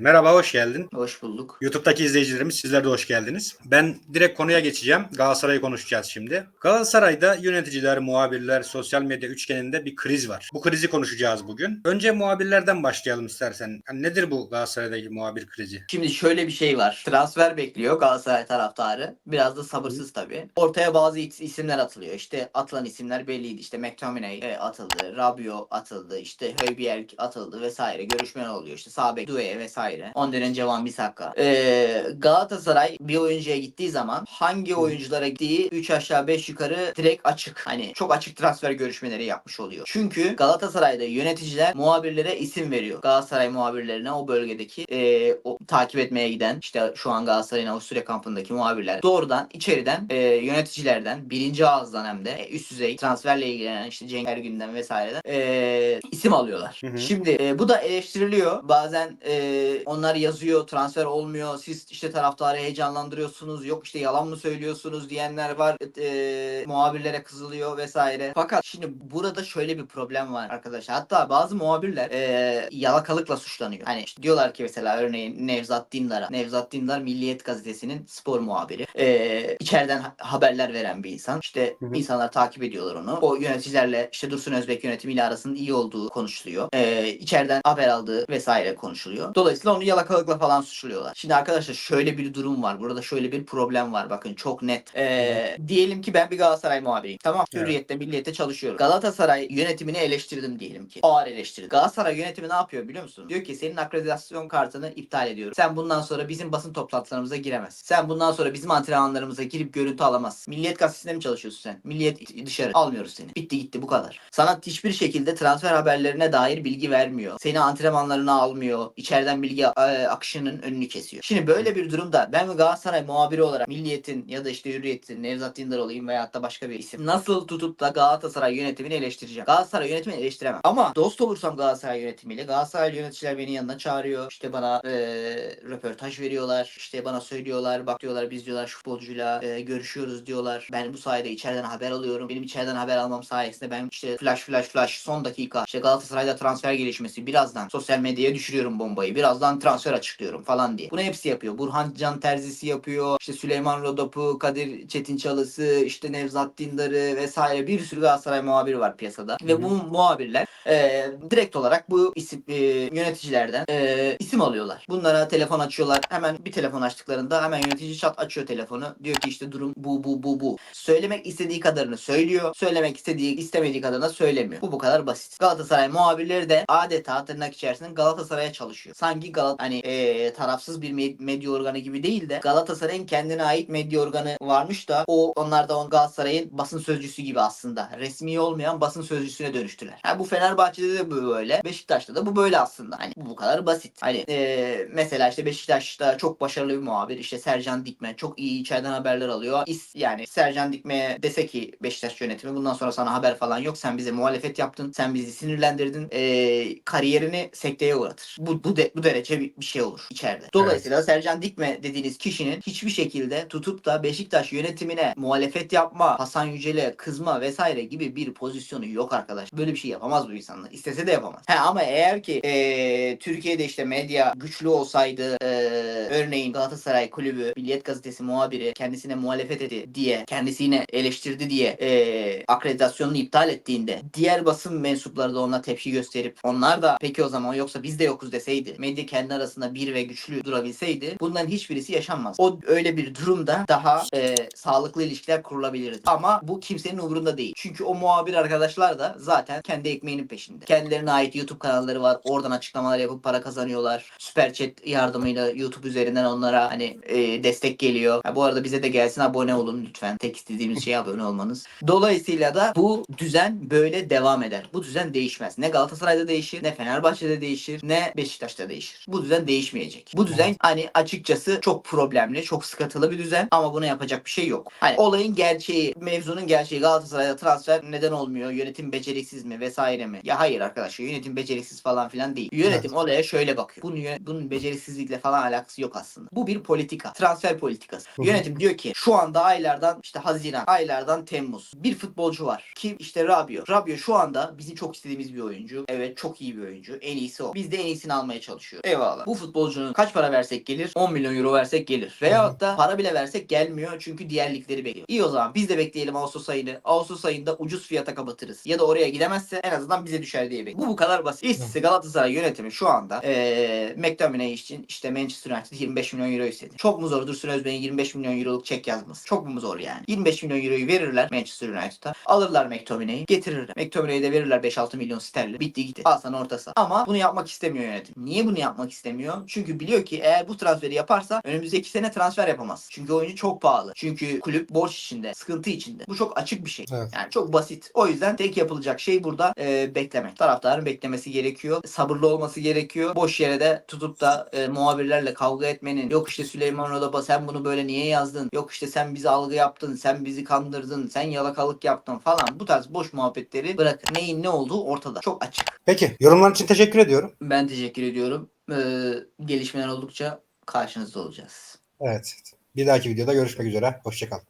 Merhaba, hoş geldin. Hoş bulduk. YouTube'daki izleyicilerimiz sizler de hoş geldiniz. Ben direkt konuya geçeceğim. Galatasaray'ı konuşacağız şimdi. Galatasaray'da yöneticiler, muhabirler, sosyal medya üçgeninde bir kriz var. Bu krizi konuşacağız bugün. Önce muhabirlerden başlayalım istersen. Yani nedir bu Galatasaray'daki muhabir krizi? Şimdi şöyle bir şey var. Transfer bekliyor Galatasaray taraftarı. Biraz da sabırsız tabii. Ortaya bazı is- isimler atılıyor. İşte atılan isimler belliydi. İşte McTominay e, atıldı. Rabio atıldı. İşte Højbjerg atıldı vesaire. Görüşmeler oluyor. İşte Sabek, Due vesaire. Ondan önce Van Bissaka. Ee, Galatasaray bir oyuncuya gittiği zaman hangi oyunculara gittiği 3 aşağı 5 yukarı direkt açık. Hani çok açık transfer görüşmeleri yapmış oluyor. Çünkü Galatasaray'da yöneticiler muhabirlere isim veriyor. Galatasaray muhabirlerine o bölgedeki e, o, takip etmeye giden işte şu an Galatasaray'ın Avusturya kampındaki muhabirler doğrudan içeriden e, yöneticilerden birinci ağızdan hem de e, üst düzey transferle ilgilenen işte Cenk Ergün'den vesaireden e, isim alıyorlar. Hı hı. Şimdi e, bu da eleştiriliyor. Bazen e, onlar yazıyor transfer olmuyor. Siz işte taraftarı heyecanlandırıyorsunuz. Yok işte yalan mı söylüyorsunuz diyenler var. E, muhabirlere kızılıyor vesaire. Fakat şimdi burada şöyle bir problem var arkadaşlar. Hatta bazı muhabirler e, yalakalıkla suçlanıyor. Hani işte diyorlar ki mesela örneğin Nevzat Dindar'a. Nevzat Dindar Milliyet Gazetesi'nin spor muhabiri. E, içeriden ha- haberler veren bir insan. İşte Hı hı. insanlar takip ediyorlar onu. O yöneticilerle işte Dursun Özbek yönetimiyle arasının iyi olduğu konuşuluyor. E, içeriden haber aldığı vesaire konuşuluyor. Dolayısıyla onu yalakalıkla falan suçluyorlar. Şimdi arkadaşlar şöyle bir durum var. Burada şöyle bir problem var. Bakın çok net. E, diyelim ki ben bir Galatasaray muhabiriyim. Tamam. Evet. Hürriyette, Milliyet'te çalışıyorum. Galatasaray yönetimini eleştirdim diyelim ki. Ağır eleştirdim. Galatasaray yönetimi ne yapıyor biliyor musun? Diyor ki senin akreditasyon kartını iptal ediyorum. Sen bundan sonra bizim basın toplantılarımıza giremezsin. Sen bundan sonra bizim antrenmanlarımıza girip görüntü alamazsın. Milliyet gazetesinde mi çalışıyorsun sen? Milliyet dışarı. Almıyoruz seni. Bitti gitti bu kadar. Sana hiçbir şekilde transfer haberlerine dair bilgi vermiyor. Seni antrenmanlarına almıyor. İçeriden bilgi e, akışının önünü kesiyor. Şimdi böyle bir durumda ben Galatasaray muhabiri olarak Milliyet'in ya da işte Hürriyet'in Nevzat Dindar olayım veyahut da başka bir isim. Nasıl tutup da Galatasaray yönetimini eleştireceğim? Galatasaray yönetimini eleştiremem. Ama dost olursam Galatasaray yönetimiyle Galatasaray yöneticiler beni yanına çağırıyor. İşte bana e, röportaj veriyorlar. İşte bana söylüyorlar. Bak diyorlar biz diyorlar şu futbolcuyla e, görüşüyoruz diyorlar. Ben bu sayede içeriden haber alıyorum. Benim içeriden haber almam sayesinde ben işte flash flash flash son dakika işte Galatasaray'da transfer gelişmesi birazdan sosyal medyaya düşürüyorum bombayı. Birazdan transfer açıklıyorum falan diye. Bunu hepsi yapıyor. Burhan Can Terzisi yapıyor. İşte Süleyman Rodop'u, Kadir Çetinçalısı, işte Nevzat Dindar'ı vesaire bir sürü Galatasaray muhabiri var piyasada. Ve bu muhabirler e, direkt olarak bu isim e, yöneticilerden e, isim alıyorlar. Bunlara telefon açıyorlar. Hemen bir telefon açtıklarında hemen yönetici çat açıyor telefonu. Diyor ki işte durum bu bu bu bu. Söylemek istediği kadarını söylüyor. Söylemek istediği istemediği kadarını söylemiyor. Bu bu kadar basit. Galatasaray muhabirleri de adeta tırnak içerisinde Galatasaray'a çalışıyor. Sanki Galat hani e, tarafsız bir med- medya organı gibi değil de Galatasaray'ın kendine ait medya organı varmış da o onlar da on Galatasaray'ın basın sözcüsü gibi aslında. Resmi olmayan basın sözcüsüne dönüştüler. Ha, bu Fenerbahçe'de de böyle. Beşiktaş'ta da bu böyle aslında. Hani bu kadar basit. Hani e, mesela işte Beşiktaş'ta çok başarılı bir muhabir işte Sercan Dikmen çok iyi içeriden haberler alıyor. İs, yani Sercan Dikmen'e dese ki Beşiktaş yönetimi bundan sonra sana haber falan yok. Sen bize muhalefet yaptın. Sen bizi sinirlendirdin. E, kariyerini sekteye uğratır. Bu, bu, de, bu derece bir, bir şey olur içeride. Dolayısıyla Sercan Dikme dediğiniz kişinin hiçbir şekilde tutup da Beşiktaş yönetimine muhalefet yapma, Hasan Yücel'e kızma vesaire gibi bir pozisyonu yok arkadaş. Böyle bir şey yapamaz bu insanlar. İstese de yapamaz. He, ama eğer ki e, Türkiye'de işte medya güçlü olsaydı e, örneğin Galatasaray kulübü Milliyet Gazetesi muhabiri kendisine muhalefet etti diye kendisine eleştirdi diye e, akreditasyonunu iptal ettiğinde diğer basın mensupları da ona tepki gösterip onlar da peki o zaman yoksa biz de yokuz deseydi medya kendi arasında bir ve güçlü durabilseydi bunların hiçbirisi yaşanmaz. O öyle bir durumda daha e, sağlıklı ilişkiler kurulabilirdi. Ama bu kimsenin umurunda değil. Çünkü o muhabir arkadaşlar da zaten kendi ekmeğinin peşinde. Kendilerine ait YouTube kanalları var. Oradan açıklamalar yapıp para kazanıyorlar. Süper chat yardımıyla YouTube üzerinden onlara hani e, destek geliyor. Ha, bu arada bize de gelsin abone olun lütfen. Tek istediğimiz şey abone olmanız. Dolayısıyla da bu düzen böyle devam eder. Bu düzen değişmez. Ne Galatasaray'da değişir, ne Fenerbahçe'de değişir, ne Beşiktaş'ta değişir. Bu düzen değişmeyecek. Bu düzen hani açıkçası çok problemli, çok sıkıntılı bir düzen ama buna yapacak bir şey yok. Hani olayın gerçeği, mevzunun gerçeği Galatasaray'da transfer neden olmuyor? Yönetim beceriksiz mi vesaire mi? Ya hayır arkadaşlar yönetim beceriksiz falan filan değil. Yönetim olaya şöyle bakıyor. Bunun, bunun beceriksizlikle falan alakası yok aslında. Bu bir politika. Transfer politikası. Hı. Yönetim diyor ki şu anda aylardan işte Haziran, aylardan Temmuz. Bir futbolcu var. Kim? İşte Rabio. Rabio şu anda bizim çok istediğimiz bir oyuncu. Evet çok iyi bir oyuncu. En iyisi o. Biz de en iyisini almaya çalışıyoruz. Eyvallah. Bu futbolcunun kaç para versek gelir? 10 milyon euro versek gelir. Veyahut da para bile versek gelmiyor çünkü diğer ligleri bekliyor. İyi o zaman biz de bekleyelim Ağustos ayını. Ağustos ayında ucuz fiyata kapatırız. Ya da oraya gidemezse en azından bize düşer diye bekliyor. Bu bu kadar basit. İstisi Galatasaray yönetimi şu anda eee McTominay için işte Manchester United 25 milyon euro istedi. Çok mu zor Dursun Özbey'in 25 milyon euroluk çek yazması? Çok mu zor yani? 25 milyon euroyu verirler Manchester United'a. Alırlar McTominay'i getirirler. McTominay'i de verirler 5-6 milyon sterlin. Bitti gitti. Al sana orta saha. Ama bunu yapmak istemiyor yönetim. Niye bunu yapmak istemiyor? Çünkü biliyor ki eğer bu transferi yaparsa önümüzdeki sene transfer yapamaz. Çünkü oyuncu çok pahalı. Çünkü kulüp borç içinde, sıkıntı içinde. Bu çok açık bir şey. Evet. Yani çok basit. O yüzden tek yapılacak şey burada e, beklemek. Taraftarın beklemesi gerekiyor. Sabırlı olması gerekiyor. Boş yere de tutup da e, muhabirlerle kavga etmenin yok işte Süleyman Rodaba sen bunu böyle niye yazdın? Yok işte sen bizi algı yaptın, sen bizi kandırdın, sen yalakalık yaptın falan. Bu tarz boş muhabbetleri bırakın. Neyin ne olduğu ortada. Çok açık. Peki yorumlar için teşekkür ediyorum. Ben teşekkür ediyorum. Ee, gelişmeler oldukça karşınızda olacağız. Evet. Bir dahaki videoda görüşmek üzere. Hoşçakalın.